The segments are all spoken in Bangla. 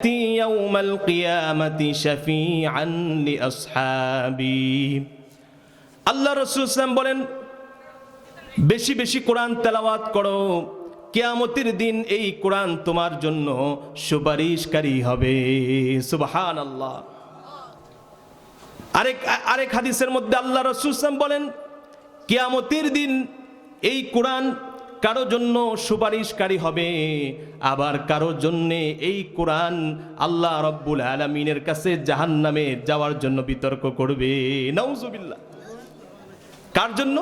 يوم القيامة شفيعا لأصحابي আল্লাহ রসুল ইসলাম বলেন বেশি বেশি কোরআন তেলাওয়াত করো কেয়ামতের দিন এই কোরআন তোমার জন্য সুপারিশকারী হবে সুবহান আল্লাহ আরেক আরেক হাদিসের মধ্যে আল্লাহ রসুল ইসলাম বলেন কেয়ামতের দিন এই কোরআন কারও জন্য সুপারিশকারী হবে, আবার কারও জন্য এই কোরআন আল্লাহ রব্বুল আলমিনের কাছে জাহান্নামে যাওয়ার জন্য বিতর্ক করবে। নাউজুবিল্লাহ। কার জন্য?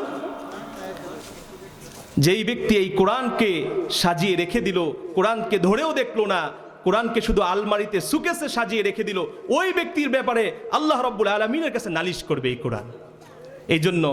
যেই ব্যক্তি এই কোরআনকে সাজিয়ে রেখে দিল, কোরআনকে ধরেও দেখল না, কোরআনকে শুধু আলমারিতে সুকেসে সাজিয়ে রেখে দিল, ওই ব্যক্তির ব্যাপারে আল্লাহ রব্বুল আলমিনের কাছে নালিশ করবে এই কোরআন। এই জন্য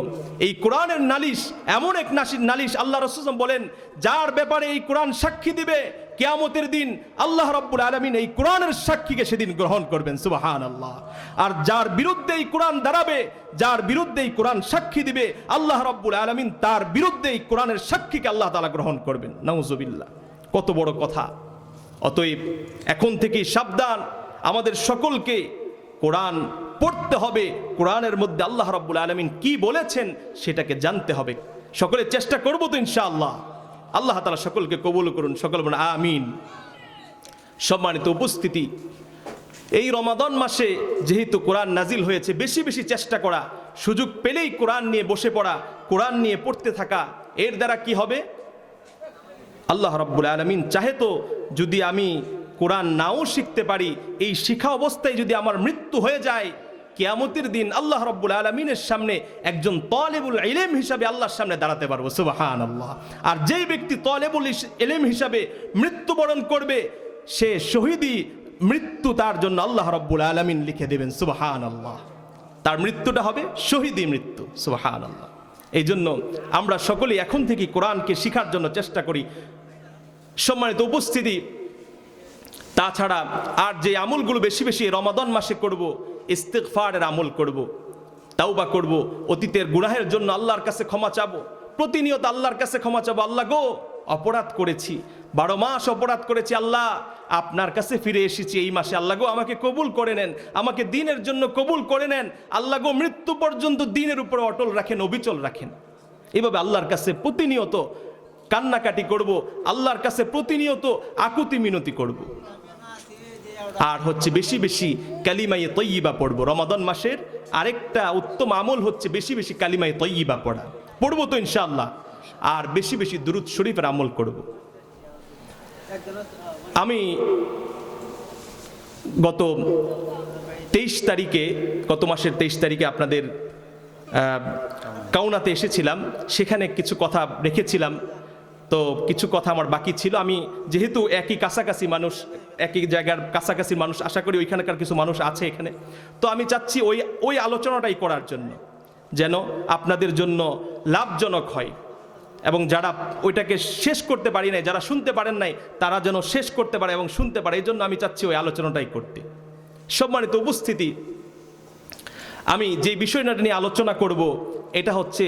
এই কোরআনের নালিশ, এমন এক নাসির নালিশ আল্লাহ রসুল বলেন, যার ব্যাপারে এই কোরআন সাক্ষী দিবে, কেয়ামতের দিন আল্লাহ রব্বুল আলমিন এই কোরআনের সাক্ষীকে সেদিন গ্রহণ করবেন সুবাহান আল্লাহ আর যার বিরুদ্ধে এই কোরআন দাঁড়াবে, যার বিরুদ্ধে এই কোরআন সাক্ষী দিবে, আল্লাহ রব্বুল আলমিন তার বিরুদ্ধে এই কোরআনের সাক্ষীকে আল্লাহ তালা গ্রহণ করবেন নওজবিল্লা কত বড় কথা। অতএব এখন থেকেই সাবধান, আমাদের সকলকে কোরআন পড়তে হবে। কোরআনের মধ্যে আল্লাহ রব্বুল আলমিন কি বলেছেন সেটাকে জানতে হবে। সকলে চেষ্টা করব তো ইনশাআল্লাহ। আল্লাহ তালা সকলকে কবুল করুন, সকল বলুন, আমিন। সম্মানিত উপস্থিতি, এই রমাদন মাসে যেহেতু কোরআন নাজিল হয়েছে, বেশি বেশি চেষ্টা করা, সুযোগ পেলেই কোরআন নিয়ে বসে পড়া, কোরআন নিয়ে পড়তে থাকা, এর দ্বারা কি হবে? আল্লাহ রব্বুল আলমিন চাহে তো যদি আমি কোরআন নাও শিখতে পারি, এই শিখা অবস্থায় যদি আমার মৃত্যু হয়ে যায় কেয়ামতের দিন আল্লাহ রব্বুল আলমিনের সামনে একজন তলেবুল এলেম হিসাবে আল্লাহর সামনে দাঁড়াতে পারব সুবাহান আল্লাহ আর যেই ব্যক্তি তলেবুল এলেম হিসাবে মৃত্যুবরণ করবে, সে শহীদি মৃত্যু তার জন্য আল্লাহ রব্বুল আলমিন লিখে দেবেন সুবাহান আল্লাহ তার মৃত্যুটা হবে শহীদি মৃত্যু সুবাহান আল্লাহ এই জন্য আমরা সকলেই এখন থেকে কোরআনকে শিখার জন্য চেষ্টা করি। সম্মানিত উপস্থিতি, তাছাড়া আর যে আমলগুলো বেশি বেশি রমাদন মাসে করব ইস্তেকফারের আমল করব। তাওবা করব, অতীতের গুনাহের জন্য আল্লাহর কাছে ক্ষমা চাবো, প্রতিনিয়ত আল্লাহর কাছে ক্ষমা চাবো, আল্লাহ গো, অপরাধ করেছি, বারো মাস অপরাধ করেছি আল্লাহ, আপনার কাছে ফিরে এসেছি এই মাসে, আল্লাহ গো, আমাকে কবুল করে নেন, আমাকে দিনের জন্য কবুল করে নেন, আল্লাহ গো, মৃত্যু পর্যন্ত দিনের উপরে অটল রাখেন, অবিচল রাখেন এভাবে আল্লাহর কাছে প্রতিনিয়ত কান্নাকাটি করব, আল্লাহর কাছে প্রতিনিয়ত আকুতি মিনতি করব আর হচ্ছে বেশি বেশি কালিমায়ে তৈয়িবা পড়ব। রমাদন মাসের আরেকটা উত্তম আমল হচ্ছে বেশি বেশি কালিমায়ে তৈয়িবা পড়া। পড়ব তো ইনশাল্লাহ আর বেশি বেশি দুরুদ শরীফের আমল করব। আমি গত তেইশ তারিখে, গত মাসের তেইশ তারিখে আপনাদের কাউনাতে এসেছিলাম। সেখানে কিছু কথা রেখেছিলাম। তো কিছু কথা আমার বাকি ছিল। আমি যেহেতু একই কাছাকাছি মানুষ, একই জায়গার কাছাকাছি মানুষ, আশা করি ওইখানকার কিছু মানুষ আছে এখানে। তো আমি চাচ্ছি ওই ওই আলোচনাটাই করার জন্য, যেন আপনাদের জন্য লাভজনক হয়। এবং যারা ওইটাকে শেষ করতে পারি নাই, যারা শুনতে পারেন নাই, তারা যেন শেষ করতে পারে এবং শুনতে পারে। এই জন্য আমি চাচ্ছি ওই আলোচনাটাই করতে। সম্মানিত উপস্থিতি, আমি যে বিষয়টা নিয়ে আলোচনা করব, এটা হচ্ছে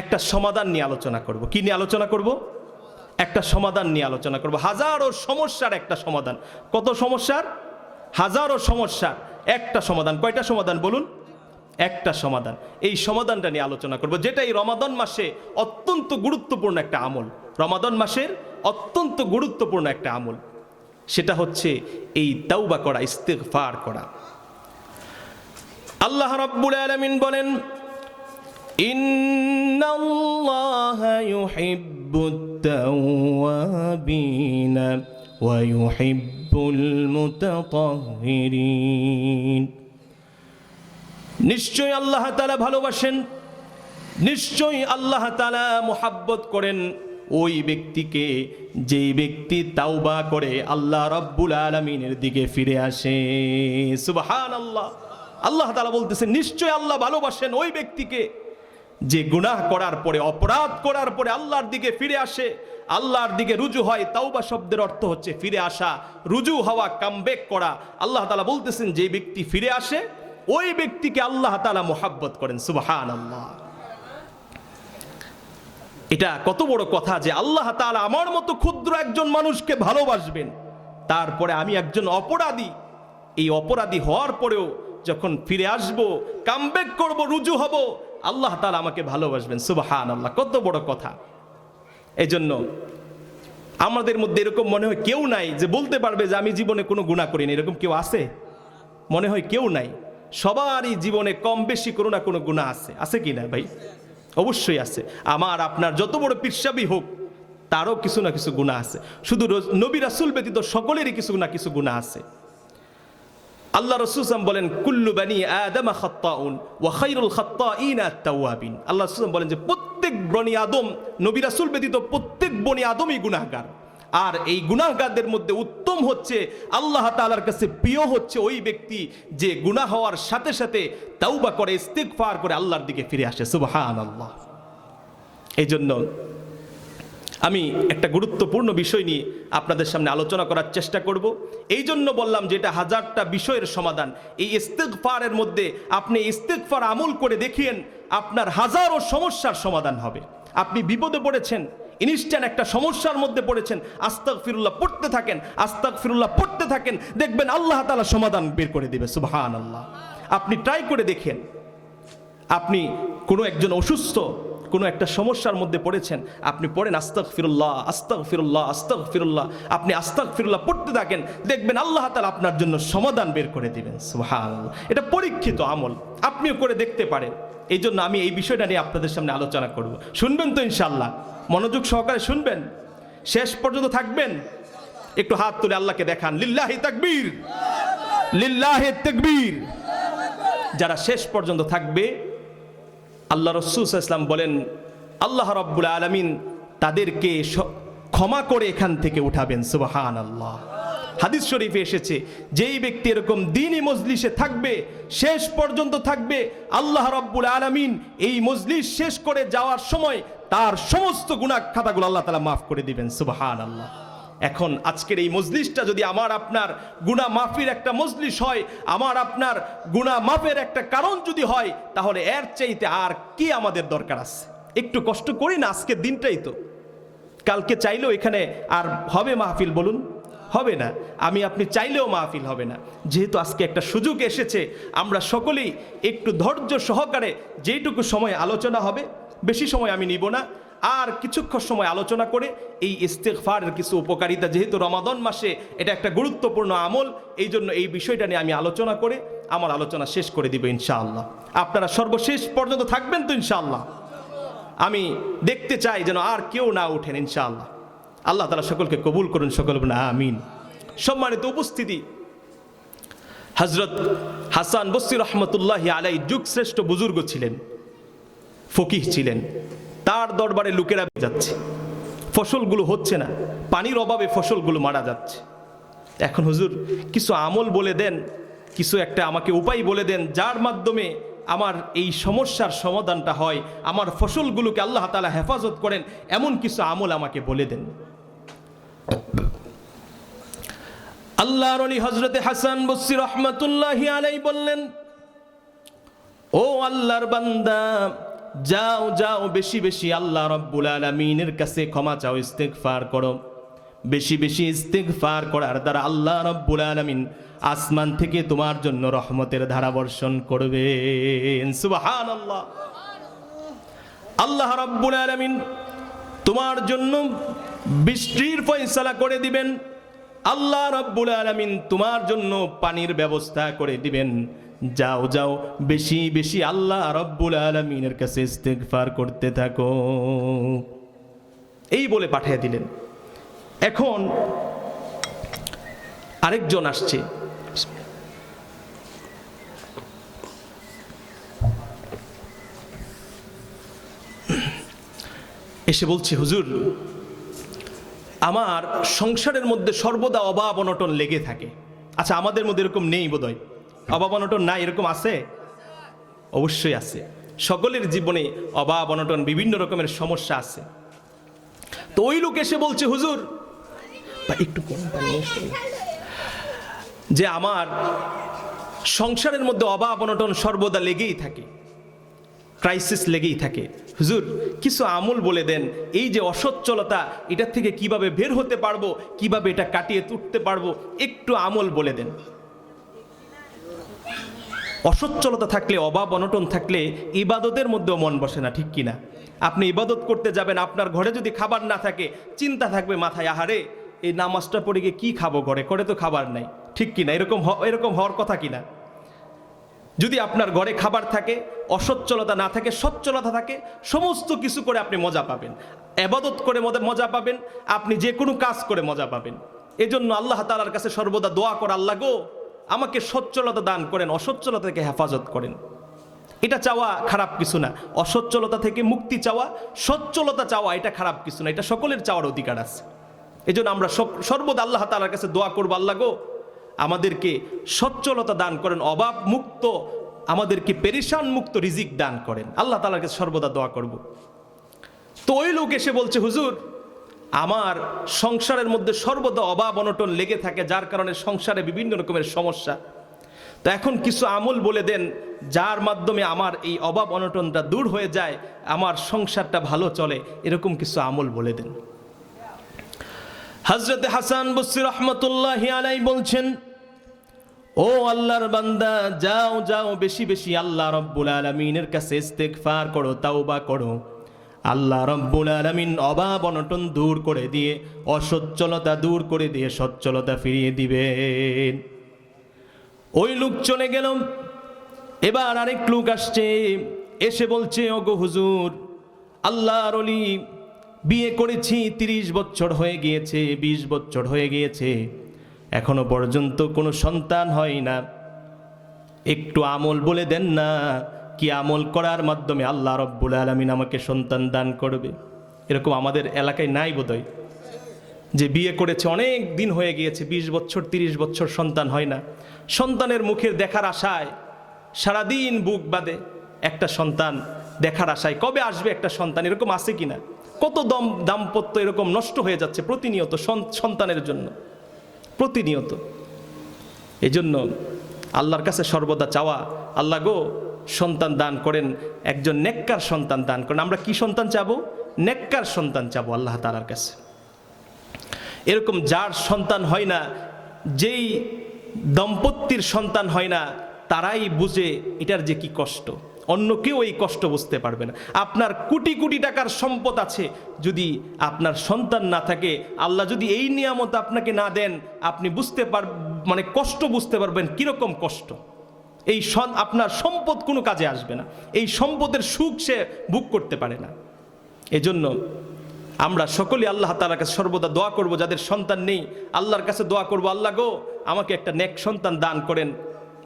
একটা সমাধান নিয়ে আলোচনা করব। কি নিয়ে আলোচনা করব? একটা সমাধান নিয়ে আলোচনা করব। হাজারো সমস্যার একটা সমাধান। কত সমস্যার? হাজারো সমস্যার একটা সমাধান। কয়টা সমাধান বলুন? একটা সমাধান। এই সমাধানটা নিয়ে আলোচনা করব। যেটা এই রমাদন মাসে অত্যন্ত গুরুত্বপূর্ণ একটা আমল। রমাদন মাসের অত্যন্ত গুরুত্বপূর্ণ একটা আমল। সেটা হচ্ছে এই তাওবা করা, ইস্তেগফার করা। আল্লাহ রাব্বুল আলামিন বলেন ইন্নাল্লাহা ইউহিব্বুত তাওয়াবিন ওয়া ইউহিব্বুল মুতাতাহহিরিন নিশ্চয় আল্লাহ তাআলা ভালোবাসেন, নিশ্চয়ই আল্লাহ তাআলা মুহাব্বত করেন। ওই ব্যক্তিকে যেই ব্যক্তি তাওবা করে আল্লাহ রাব্বুল আলামিনের দিকে ফিরে আসে। সুবাহান আল্লাহ তাআলা বলতেছে নিশ্চয় আল্লাহ ভালোবাসেন ওই ব্যক্তিকে। যে গুনাহ করার পরে, অপরাধ করার পরে আল্লাহর দিকে ফিরে আসে, আল্লাহর দিকে রুজু হয়, তাওবা শব্দের অর্থ হচ্ছে ফিরে আসা, রুজু হওয়া কামবেক করা। আল্লাহ তাআলা বলতেছেন, যে ব্যক্তি ফিরে আসে, ওই ব্যক্তিকে আল্লাহ তাআলা মোহাব্বত করেন সুবাহান আল্লাহ এটা কত বড় কথা যে আল্লাহ তাআলা আমার মতো ক্ষুদ্র একজন মানুষকে ভালোবাসবেন, তারপরে আমি একজন অপরাধী। এই অপরাধী হওয়ার পরেও যখন ফিরে আসব কামব্যাক করব, রুজু হব আল্লাহ তালা আমাকে ভালোবাসবেন সুবাহান আল্লাহ কত বড় কথা। এই জন্য আমাদের মধ্যে এরকম মনে হয় কেউ নাই যে বলতে পারবে যে আমি জীবনে কোনো গুণা করিনি। এরকম কেউ আছে? মনে হয় কেউ নাই। সবারই জীবনে কম বেশি কোনো না কোনো গুণা আছে। আছে কি না ভাই? অবশ্যই আছে। আমার, আপনার যত বড় পিরসাবি হোক, তারও কিছু না কিছু গুণা আছে। শুধু নবী রাসুল ব্যতীত সকলেরই কিছু না কিছু গুণা আছে। আল্লাহ রসুলাম বলেন, কুল্লু বানি আদম খাত্তাউন ওয়া খাইরুল খাত্তাইন আত-তাওয়াবিন। আল্লাহ রসুলাম বলেন যে, প্রত্যেক বনি আদম, নবী রাসূল ব্যতীত প্রত্যেক বনি আদমই গুনাহগার। আর এই গুনাহগারদের মধ্যে উত্তম হচ্ছে, আল্লাহ তাআলার কাছে প্রিয় হচ্ছে ওই ব্যক্তি যে গুনাহ হওয়ার সাথে সাথে তাওবা করে, ইস্তিগফার করে আল্লাহর দিকে ফিরে আসে। সুবহানাল্লাহ। এই জন্য আমি একটা গুরুত্বপূর্ণ বিষয় নিয়ে আপনাদের সামনে আলোচনা করার চেষ্টা করব। এই জন্য বললাম যে এটা হাজারটা বিষয়ের সমাধান। এই ইস্তেকফারের মধ্যে আপনি ইস্তেকফার আমল করে দেখিয়েন, আপনার হাজারো সমস্যার সমাধান হবে। আপনি বিপদে পড়েছেন, ইনস্ট্যান্ট একটা সমস্যার মধ্যে পড়েছেন আস্তাক ফিরুল্লাহ পড়তে থাকেন আস্তাক ফিরুল্লাহ পড়তে থাকেন, দেখবেন আল্লাহ তালা সমাধান বের করে দেবে সুবহান আল্লাহ আপনি ট্রাই করে দেখেন, আপনি কোনো একজন অসুস্থ কোনো একটা সমস্যার মধ্যে পড়েছেন, আপনি পড়েন আস্তাক ফিরুল্লাহ আস্তাক ফিরুল্লাহ আস্তাক ফিরুল্লাহ আপনি আস্তাক ফিরুল্লাহ পড়তে থাকেন, দেখবেন আল্লাহ তালা আপনার জন্য সমাধান বের করে দিবেন, সুবহানাল্লাহ। এটা পরীক্ষিত আমল, আপনিও করে দেখতে পারেন। এই জন্য আমি এই বিষয়টা নিয়ে আপনাদের সামনে আলোচনা করব। শুনবেন তো ইনশাল্লাহ মনোযোগ সহকারে শুনবেন। শেষ পর্যন্ত থাকবেন। একটু হাত তুলে আল্লাহকে দেখান। লিল্লাহি তাকবীর। লিল্লাহি তাকবীর। যারা শেষ পর্যন্ত থাকবে আল্লাহ রসুল ইসলাম বলেন, আল্লাহ রব্বুল আলমিন তাদেরকে ক্ষমা করে এখান থেকে উঠাবেন সুবাহান আল্লাহ হাদিস শরীফে এসেছে, যেই ব্যক্তি এরকম দিনই মজলিসে থাকবে, শেষ পর্যন্ত থাকবে, আল্লাহ রব্বুল আলমিন এই মজলিস শেষ করে যাওয়ার সময় তার সমস্ত গুণা খাতাগুলো আল্লাহ তালা মাফ করে দিবেন সুবাহান আল্লাহ এখন আজকের এই মজলিসটা যদি আমার আপনার গুণা মাফির একটা মজলিস হয়, আমার আপনার গুণা মাফের একটা কারণ যদি হয়, তাহলে এর চাইতে আর কি আমাদের দরকার আছে? একটু কষ্ট করি না আজকের দিনটাই তো। কালকে চাইলেও এখানে আর হবে মাহফিল বলুন? হবে না। আমি, আপনি চাইলেও মাহফিল হবে না। যেহেতু আজকে একটা সুযোগ এসেছে, আমরা সকলেই একটু ধৈর্য সহকারে যেইটুকু সময় আলোচনা হবে, বেশি সময় আমি নিব না। আর কিছুক্ষণ সময় আলোচনা করে এই ইস্তেকফারের কিছু উপকারিতা, যেহেতু রমাদন মাসে এটা একটা গুরুত্বপূর্ণ আমল, এই জন্য এই বিষয়টা নিয়ে আমি আলোচনা করে আমার আলোচনা শেষ করে দিব ইনশাআল্লাহ। আপনারা সর্বশেষ পর্যন্ত থাকবেন তো ইনশাআল্লাহ? আমি দেখতে চাই যেন আর কেউ না ওঠেন ইনশাআল্লাহ। আল্লাহ তালা সকলকে কবুল করুন, সকল না আমিন। সম্মানিত উপস্থিতি হজরত হাসান বসির রহমতুল্লাহ আলাই যুগ শ্রেষ্ঠ বুজুর্গ ছিলেন, ফকিহ ছিলেন। তার দরবারে লোকেরা যাচ্ছে। ফসলগুলো হচ্ছে না। পানির অভাবে ফসলগুলো মারা যাচ্ছে। এখন হুজুর, কিছু আমল বলে দেন, কিছু একটা আমাকে উপায় বলে দেন, যার মাধ্যমে আমার এই সমস্যার সমাধানটা হয়, আমার ফসলগুলোকে আল্লাহ তালা হেফাজত করেন, এমন কিছু আমল আমাকে বলে দেন। আল্লাহর অলি হজরতে হাসান বসির রহমতুল্লাহ আলাই বললেন, ও আল্লাহর বান্দা যাও যাও, বেশি বেশি, আল্লাহ রব্বুল আলমিনের কাছে ক্ষমা চাও, ইস্তেগফার করো। বেশি বেশি ইস্তেগফার করার দ্বারা আল্লাহ রব্বুল আলমিন আসমান থেকে তোমার জন্য রহমতের ধারা বর্ষণ করবেন। সুবাহান আল্লাহ রব্বুল আলমিন তোমার জন্য বৃষ্টির ফয়সালা করে দিবেন। আল্লাহ রব্বুল আলমিন তোমার জন্য পানির ব্যবস্থা করে দিবেন। যাও যাও, বেশি বেশি আল্লাহ রব্বুল আলমিনের কাছে ইস্তেগফার করতে থাকো। এই বলে পাঠিয়ে দিলেন। এখন আরেকজন আসছে। এসে বলছে, হুজুর, আমার সংসারের মধ্যে সর্বদা অভাব অনটন লেগে থাকে। আচ্ছা আমাদের মধ্যে এরকম নেই বোধহয়। অভাব অনটন না এরকম আছে? অবশ্যই আছে। সকলের জীবনে অভাব অনটন বিভিন্ন রকমের সমস্যা আছে। তো ওই লোক এসে বলছে, হুজুর একটু। যে আমার সংসারের মধ্যে অভাব অনটন সর্বদা লেগেই থাকে ক্রাইসিস লেগেই থাকে। হুজুর, কিছু আমল বলে দেন, এই যে অসচ্ছলতা, এটার থেকে কীভাবে বের হতে পারব, কীভাবে এটা কাটিয়ে তুলতে পারব, একটু আমল বলে দেন। অসচ্ছলতা থাকলে, অভাব, অনটন থাকলে ইবাদতের মধ্যেও মন বসে না, ঠিক কিনা? আপনি ইবাদত করতে যাবেন, আপনার ঘরে যদি খাবার না থাকে, চিন্তা থাকবে মাথায়, আহারে, এই নামাজটা পড়ে গিয়ে কী খাব ঘরে? করে তো খাবার নাই, ঠিক কিনা? এরকম এরকম হওয়ার কথা কিনা? যদি আপনার ঘরে খাবার থাকে, অসচ্ছলতা না থাকে, সচ্ছলতা থাকে, সমস্ত কিছু করে আপনি মজা পাবেন। এবাদত করে মজা পাবেন, আপনি যে কোনো কাজ করে মজা পাবেন। এজন্য আল্লাহ তালার কাছে সর্বদা দোয়া কর, আল্লাহ গো আমাকে সচ্ছলতা দান করেন, অসচ্ছলতা থেকে হেফাজত করেন। এটা চাওয়া খারাপ কিছু না। অসচ্ছলতা থেকে মুক্তি চাওয়া, সচ্ছলতা চাওয়া, এটা খারাপ কিছু না। এটা সকলের চাওয়ার অধিকার আছে। এই জন্য আমরা সর্বদা আল্লাহ তালার কাছে দোয়া করব, আল্লাহ গো, আমাদেরকে সচ্ছলতা দান করেন, অভাব মুক্ত, আমাদেরকে পেরেশান মুক্ত রিজিক দান করেন। আল্লাহ তালার কাছে সর্বদা দোয়া করব। তো ওই লোক এসে বলছে, হুজুর আমার সংসারের মধ্যে সর্বদা অভাব অনটন লেগে থাকে, যার কারণে সংসারে বিভিন্ন রকমের সমস্যা। তো এখন কিছু আমল বলে দেন, যার মাধ্যমে আমার এই অভাব অনটনটা দূর হয়ে যায়, আমার সংসারটা ভালো চলে, এরকম কিছু আমল বলে দেন। হজরত হাসান বসি রহমতুল্লাহ আলাই বলছেন, ও আল্লাহর বান্দা, যাও যাও, বেশি বেশি আল্লাহ রব্বুল আলমিনের কাছে ইস্তেগফার করো, তাওবা করো। আল্লাহ রব্বুল আলমিন অভাব অনটন দূর করে দিয়ে, অসচ্ছলতা দূর করে দিয়ে সচ্ছলতা ফিরিয়ে দিবেন। ওই লোক চলে গেল। এবার আরেক লোক আসছে। এসে বলছে, ওগো হুজুর, আল্লাহর অলি বিয়ে করেছি, তিরিশ বছর হয়ে গিয়েছে, বিশ বছর হয়ে গিয়েছে। এখনও পর্যন্ত কোনো সন্তান হয় না। একটু আমল বলে দেন না। কি আমল করার মাধ্যমে আল্লাহ রব্বুল আলমিন আমাকে সন্তান দান করবে? এরকম আমাদের এলাকায় নাই বোধহয়। যে বিয়ে করেছে, অনেক দিন হয়ে গিয়েছে, বিশ বছর, তিরিশ বছর সন্তান হয় না। সন্তানের মুখের দেখার আশায় সারাদিন বুক বাদে একটা সন্তান দেখার আশায়। কবে আসবে একটা সন্তান? এরকম আছে কিনা? কত দম, দাম্পত্য এরকম নষ্ট হয়ে যাচ্ছে প্রতিনিয়ত সন- সন্তানের জন্য। প্রতিনিয়ত। এই জন্য আল্লাহর কাছে সর্বদা চাওয়া, আল্লাহ গো সন্তান দান করেন, একজন নেককার সন্তান দান করেন। আমরা কি সন্তান চাবো? নেককার সন্তান চাবো আল্লাহ তালার কাছে। এরকম যার সন্তান হয় না, যেই দম্পতির সন্তান হয় না, তারাই বুঝে এটার যে কি কষ্ট। অন্য কেউ এই কষ্ট বুঝতে পারবে না। আপনার কোটি কোটি টাকার সম্পদ আছে, যদি আপনার সন্তান না থাকে, আল্লাহ যদি এই নিয়ামত আপনাকে না দেন, আপনি বুঝতে পার মানে কষ্ট বুঝতে পারবেন কীরকম কষ্ট। এই আপনার সম্পদ কোনো কাজে আসবে না। এই সম্পদের সুখ সে বুক করতে পারে না। এজন্য আমরা সকলে আল্লাহ তালার কাছে সর্বদা দোয়া করব, যাদের সন্তান নেই, আল্লাহর কাছে দোয়া করব, আল্লাহ গো, আমাকে একটা নেক সন্তান দান করেন।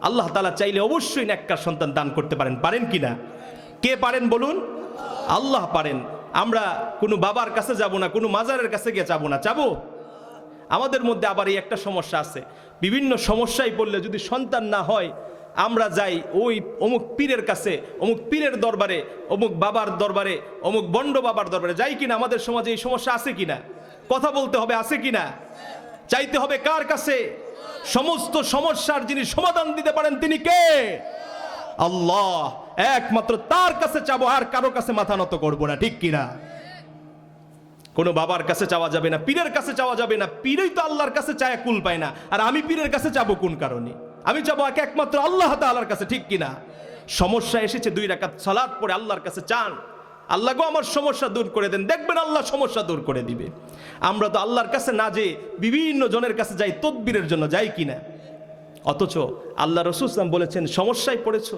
আল্লাহ তালা চাইলে অবশ্যই নেককার সন্তান দান করতে পারেন। পারেন কি না? কে পারেন বলুন? আল্লাহ পারেন। আমরা কোনো বাবার কাছে যাব না, কোনো মাজারের কাছে গিয়ে যাব না। যাব? আমাদের মধ্যে আবার এই একটা সমস্যা আছে। বিভিন্ন সমস্যায় পড়লে যদি সন্তান না হয় আমরা যাই ওই অমুক পীরের কাছে, অমুক পীরের দরবারে, অমুক বাবার দরবারে, অমুক বন্ড বাবার দরবারে। যাই কিনা, আমাদের সমাজে এই সমস্যা আছে কিনা? কথা বলতে হবে আছে কিনা? চাইতে হবে কার কাছে? সমস্ত সমস্যার যিনি সমাধান দিতে পারেন তিনি কে? আল্লাহ। একমাত্র তার কাছে চাবো, আর কারও কাছে মাথা নত করব না, ঠিক কিনা? কোনো বাবার কাছে চাওয়া যাবে না, পীরের কাছে চাওয়া যাবে না। পীরই তো আল্লাহর কাছে চায় কুল পায় না। আর আমি পীরের কাছে যাব কোন কারণে? আমি যাব এক একমাত্র আল্লাহ তাআলার কাছে, ঠিক কিনা? সমস্যা এসেছে দুই রাকাত সালাত পরে আল্লাহর কাছে চান। আল্লাহ গো, আমার সমস্যা দূর করে দেন। দেখবেন আল্লাহ সমস্যা দূর করে দিবে। আমরা তো আল্লাহর কাছে না যে বিভিন্ন জনের কাছে যাই, তদবিরের জন্য যাই কিনা? অথচ আল্লাহ রসুল ইসলাম বলেছেন, সমস্যায় পড়েছ।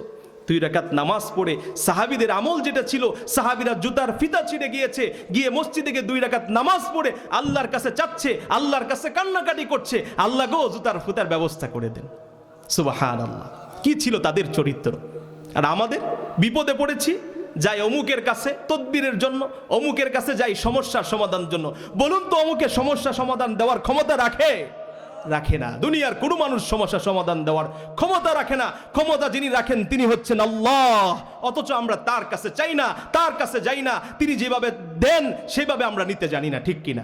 দুই রাকাত নামাজ পড়ে সাহাবিদের আমল যেটা ছিল, সাহাবিরা জুতার ফিতা ছিঁড়ে গিয়েছে, গিয়ে মসজিদে গিয়ে দুই রাকাত নামাজ পড়ে আল্লাহর কাছে চাচ্ছে, আল্লাহর কাছে কান্নাকাটি করছে। আল্লাহ গো, জুতার ফুতার ব্যবস্থা করে দেন। সুবাহান আল্লাহ কি ছিল তাদের চরিত্র? আর আমাদের? বিপদে পড়েছি, যাই অমুকের কাছে তদবিরের জন্য, অমুকের কাছে যাই সমস্যার সমাধানের জন্য। বলুন তো অমুকের সমস্যা সমাধান দেওয়ার ক্ষমতা রাখে? রাখে না। দুনিয়ার কোনো মানুষ সমস্যা সমাধান দেওয়ার ক্ষমতা রাখে না। ক্ষমতা যিনি রাখেন, তিনি হচ্ছেন আল্লাহ। অথচ আমরা তার কাছে চাই না, তার কাছে যাই না। তিনি যেভাবে দেন, সেভাবে আমরা নিতে জানি না, ঠিক কিনা?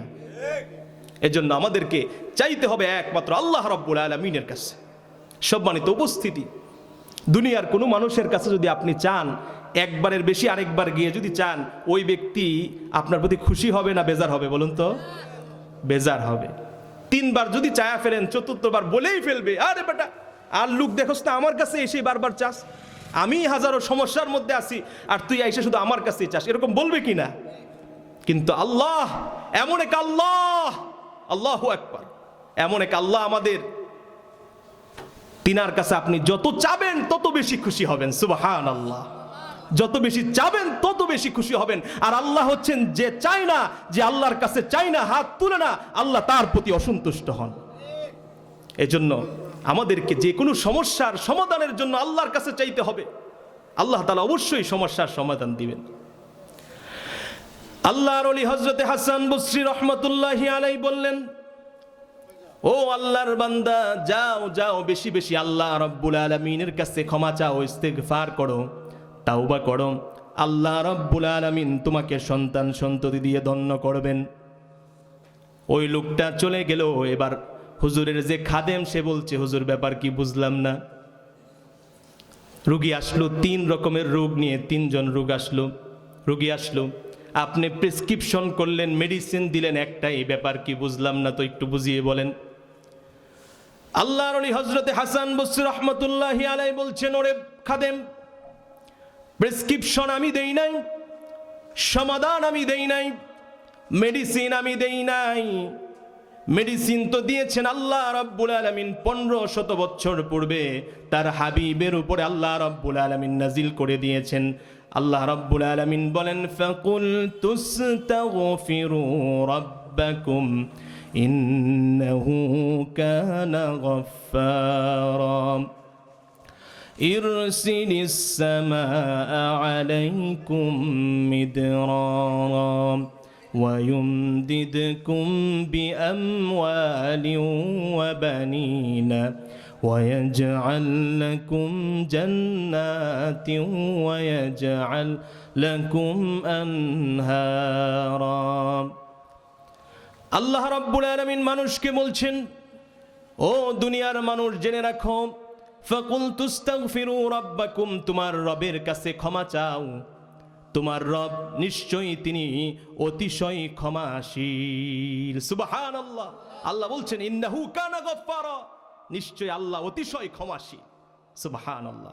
এজন্য আমাদেরকে চাইতে হবে একমাত্র আল্লাহ রব্বুল আলমিনের কাছে। সম্মানিত উপস্থিতি। দুনিয়ার কোনো মানুষের কাছে যদি আপনি চান, একবারের বেশি আরেকবার গিয়ে যদি চান, ওই ব্যক্তি আপনার প্রতি খুশি হবে না বেজার হবে বলুন তো? বেজার হবে। তিনবার যদি চায়া ফেলেন, চতুর্থবার বলেই ফেলবে, আরে বেটা, আর লুক দেখোস না, আমার কাছে এসে বারবার চাস। আমি হাজারো সমস্যার মধ্যে আছি, আর তুই এসে শুধু আমার কাছেই চাস। এরকম বলবে কি না? কিন্তু আল্লাহ, এমন এক আল্লাহ আল্লাহ একবার এমন এক আল্লাহ আমাদের তিনার কাছে আপনি যত চাবেন, তত বেশি খুশি হবেন। সুবাহান আল্লাহ যত বেশি চাবেন, তত বেশি খুশি হবেন। আর আল্লাহ হচ্ছেন যে চায় না, যে আল্লাহর কাছে চায় না, হাত তুলে না, আল্লাহ তার প্রতি অসন্তুষ্ট হন। এজন্য আমাদেরকে যে কোনো সমস্যার সমাধানের জন্য আল্লাহর কাছে চাইতে হবে। আল্লাহ তালা অবশ্যই সমস্যার সমাধান দিবেন। আল্লাহর হজরতে হাসান বসরি রহমতুল্লাহ আলাই বললেন ও আল্লাহর বান্দা, যাও যাও, বেশি বেশি আল্লাহ রব্বুল আলমিনের কাছে ক্ষমা চাও, ইস্তেগফার করো, তাওবা করো। আল্লাহ রব্বুল আলমিন তোমাকে সন্তান সন্ততি দিয়ে ধন্য করবেন। ওই লোকটা চলে গেল, এবার হুজুরের যে খাদেম, সে বলছে, হুজুর, ব্যাপার কি বুঝলাম না। রুগী আসলো, তিন রকমের রোগ নিয়ে তিনজন রোগ আসলো। রুগী আসলো, আপনি প্রেসক্রিপশন করলেন, মেডিসিন দিলেন একটাই ব্যাপার কি বুঝলাম না, তো একটু বুঝিয়ে বলেন। আল্লাহর অলি হজরতে হাসান বসির রহমতুল্লাহ আলাই বলছেন, ওরে খাদেম প্রেসক্রিপশন আমি দেই নাই, সমাধান আমি দেই নাই মেডিসিন আমি দেই নাই। মেডিসিন তো দিয়েছেন আল্লাহ রব্বুল আলমিন পনেরো শত বছর পূর্বে, তার হাবিবের উপরে আল্লাহ রব্বুল আলমিন নাজিল করে দিয়েছেন। আল্লাহ রব্বুল আলমিন বলেন, ফকুল তুস্তাগফিরু রব্বাকুম। إنه كان غفارا. إرسل السماء عليكم مدرارا ويمددكم بأموال وبنين ويجعل لكم جنات ويجعل لكم أنهاراً. আল্লাহ রাব্বুল আলামিন মানুষকে বলছেন, ও দুনিয়ার মানুষ, জেনে রাখো ফাকুল তুস্তাগফিরু রাব্বাকুম, তোমার রবের কাছে ক্ষমা চাও। তোমার রব নিশ্চয়ই তিনি অতিশয় ক্ষমাশীল। সুবহানাল্লাহ। আল্লাহ আল্লাহ বলছেন, ইন্নাহু কানা গফফারা। নিশ্চয়ই আল্লাহ অতিশয় ক্ষমাশীল। সুবহানাল্লাহ।